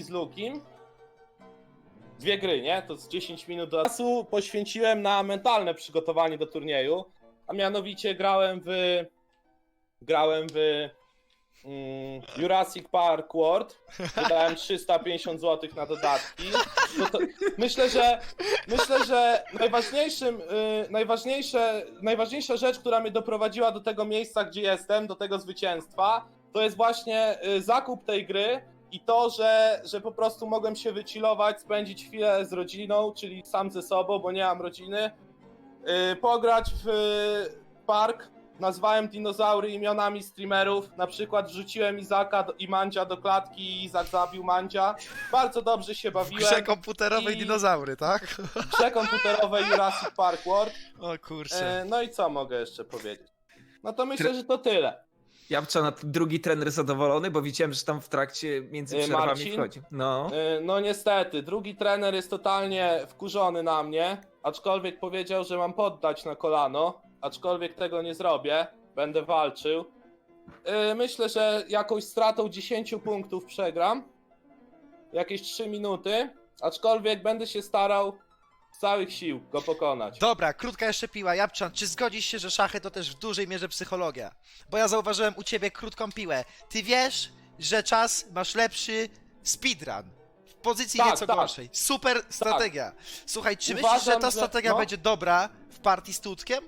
z Lukim. Dwie gry, nie? To z 10 minut do czasu poświęciłem na mentalne przygotowanie do turnieju, a mianowicie grałem w grałem w mm, Jurassic Park World. Wydałem 350 zł na dodatki. No to, myślę, że myślę, że najważniejszym, y, najważniejsze, najważniejsza rzecz, która mnie doprowadziła do tego miejsca, gdzie jestem, do tego zwycięstwa, to jest właśnie y, zakup tej gry i to, że, że po prostu mogłem się wychillować, spędzić chwilę z rodziną, czyli sam ze sobą, bo nie mam rodziny, y, pograć w y, park, nazwałem dinozaury imionami streamerów, na przykład wrzuciłem Izaka do, i Mandzia do klatki i Izak zabił Mandzia. Bardzo dobrze się W bawiłem. grze komputerowej i- dinozaury, tak? W grze komputerowej Jurassic Park World. O kurczę. E, no i co mogę jeszcze powiedzieć? No to myślę, że to tyle. Jabłczana, drugi trener zadowolony, bo widziałem, że tam w trakcie między Y, przerwami Marcin? wchodzi. No. E, no niestety, drugi trener jest totalnie wkurzony na mnie, aczkolwiek powiedział, że mam poddać na kolano, aczkolwiek tego nie zrobię, będę walczył. E, myślę, że jakąś stratą 10 punktów przegram, jakieś 3 minuty, aczkolwiek będę się starał z całych sił go pokonać. Dobra, krótka jeszcze piła. Japczan, czy zgodzisz się, że szachy to też w dużej mierze psychologia? Bo ja zauważyłem u ciebie krótką piłę. Ty wiesz, że czas masz lepszy speedrun. W pozycji Tak, nieco tak. gorszej. Super strategia. Słuchaj, czy myślisz, Uważam, że ta że- strategia no. będzie dobra w partii z Tutkiem?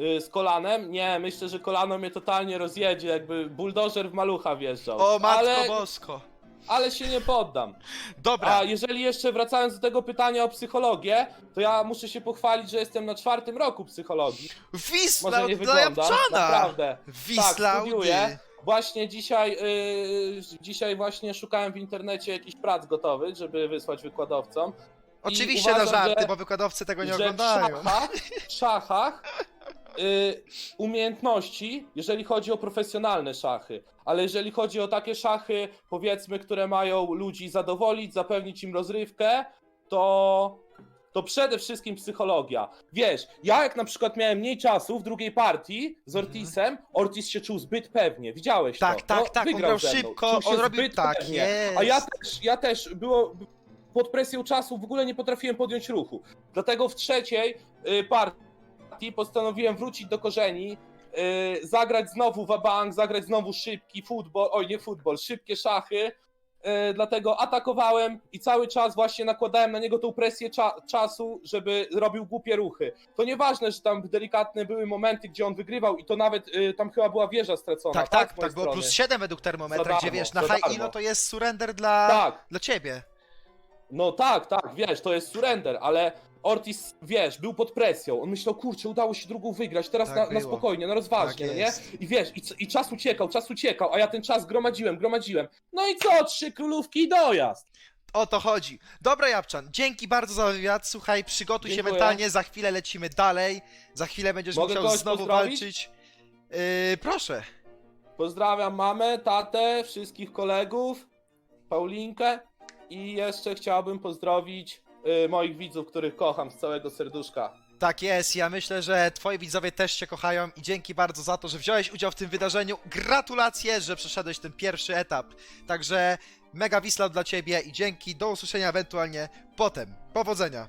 Y, z kolanem? Nie, myślę, że kolano mnie totalnie rozjedzie, jakby buldożer w malucha wjeżdżał. O matko ale, bosko. Ale się nie poddam. Dobra, A jeżeli jeszcze wracając do tego pytania o psychologię, to ja muszę się pochwalić, że jestem na czwartym roku psychologii. Wisla Może nie dla Japczana! naprawdę. Wisla tak, studiuję. Właśnie dzisiaj, yy, dzisiaj właśnie szukałem w internecie jakichś prac gotowych, żeby wysłać wykładowcom. Oczywiście uważam, na żarty, że- bo wykładowcy tego nie że w oglądają. szachach, w szachach y, umiejętności, jeżeli chodzi o profesjonalne szachy, ale jeżeli chodzi o takie szachy, powiedzmy, które mają ludzi zadowolić, zapewnić im rozrywkę, to, to przede wszystkim psychologia. Wiesz, ja jak na przykład miałem mniej czasu w drugiej partii z Ortisem, Ortis się czuł zbyt pewnie, widziałeś Mhm. Tak, to? tak, tak, on wygrał grał ze mną. szybko, Czuł się on robił zbyt tak, pewnie. jest. A ja też, ja też było pod presją czasu w ogóle nie potrafiłem podjąć ruchu. Dlatego w trzeciej y, partii postanowiłem wrócić do korzeni, y, zagrać znowu wabank, zagrać znowu szybki futbol, oj nie futbol, szybkie szachy. Y, dlatego atakowałem i cały czas właśnie nakładałem na niego tą presję cza- czasu, żeby robił głupie ruchy. To nieważne, że tam delikatne były momenty, gdzie on wygrywał i to nawet y, tam chyba była wieża stracona. Tak, tak, mojej tak, było plus 7 według termometra, Za gdzie darmo, wiesz, na high darmo. elo to jest surrender dla, Tak, dla ciebie. No tak, tak, wiesz, to jest surrender, ale Ortiz, wiesz, był pod presją. On myślał, kurczę, udało się drugą wygrać, teraz Tak na, na było. spokojnie, na rozważnie, Tak no nie? jest. I wiesz, i, c- i czas uciekał, czas uciekał, a ja ten czas gromadziłem, gromadziłem. No i co, trzy królówki i dojazd. O to chodzi. Dobra, Japczan, dzięki bardzo za wywiad. Słuchaj, przygotuj się Dziękuję. mentalnie, za chwilę lecimy dalej. Za chwilę będziesz Mogę musiał kogoś znowu pozdrowić? walczyć. Yy, proszę. Pozdrawiam mamę, tatę, wszystkich kolegów, Paulinkę i jeszcze chciałbym pozdrowić y, moich widzów, których kocham z całego serduszka. Tak jest, ja myślę, że twoi widzowie też cię kochają i dzięki bardzo za to, że wziąłeś udział w tym wydarzeniu. Gratulacje, że przeszedłeś ten pierwszy etap. Także mega wisla dla ciebie i dzięki, do usłyszenia ewentualnie potem. Powodzenia.